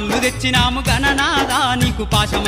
మన్ను తెచ్చినాము గణనాదా నీకు పాశమ